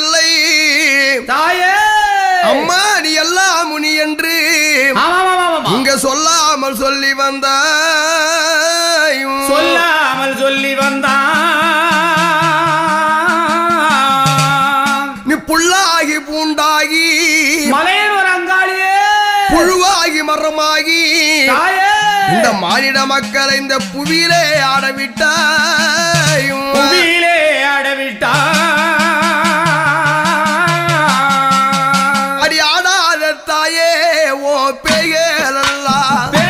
இல்லை. தாயே! அம்மா நீ எல்லாம் முனி என்று இங்க சொல்லாமல் சொல்லி வந்தாய். சொல்லாமல் சொல்லி வந்தா நீ புள்ளாகி பூண்டாகி. மலையனூர் அங்காளியே. புழுவாகி மரமாகி. இந்த மாநில மக்களை இந்த புவியிலே ஆடவிட்டாயும் புவியிலே ஆடவிட்டாய். La la.